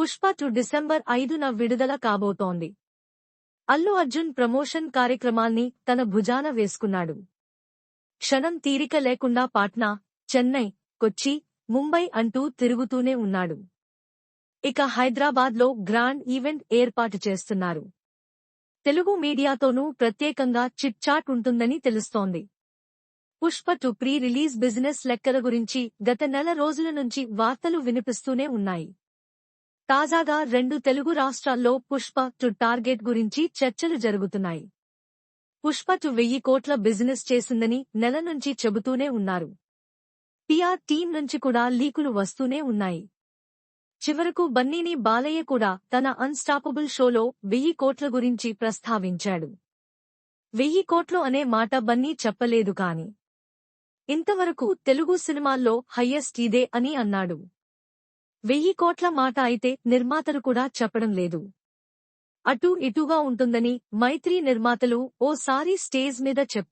Pushpa to December ఐదున విడుదల కాబోతోంది. అల్లు అర్జున్ ప్రమోషన్ కార్యక్రమాల్ని తన భుజాన వేసుకున్నాడు. క్షణం తీరిక లేకుండా పాట్నా చెన్నై కొచ్చి ముంబై అంటూ తిరుగుతూనే ఉన్నాడు. ఇక హైదరాబాద్లో గ్రాండ్ ఈవెంట్ ఏర్పాటు చేస్తున్నారు. తెలుగు మీడియాతోనూ ప్రత్యేకంగా చిట్ చాట్ ఉంటుందని తెలుస్తోంది. Pushpa two pre release business లెక్కల గురించి గత నెల రోజుల నుంచి వార్తలు వినిపిస్తూనే ఉన్నాయి. తాజాగా రెండు తెలుగు రాష్ట్రాల్లో పుష్ప టు టార్గెట్ గురించి చర్చలు జరుగుతున్నాయి. పుష్ప టు వెయ్యి కోట్ల బిజినెస్ చేసిందని నెల నుంచి చెబుతూనే ఉన్నారు. పిఆర్ టీం నుంచి కూడా లీకులు వస్తూనే ఉన్నాయి. చివరకు బన్నీని బాలయ్య కూడా తన అన్స్టాపబుల్ షోలో వెయ్యి కోట్ల గురించి ప్రస్తావించాడు. వెయ్యి కోట్లు అనే మాట బన్నీ చెప్పలేదు కాని ఇంతవరకు తెలుగు సినిమాల్లో హయ్యెస్ట్ ఇదే అని అన్నాడు. వెయ్యి కోట్ల మాట అయితే నిర్మాతలు కూడా చెప్పడం లేదు. అటూ ఇటూగా ఉంటుందని మైత్రి నిర్మాతలు ఓసారి స్టేజ్ మీద చెప్పారు.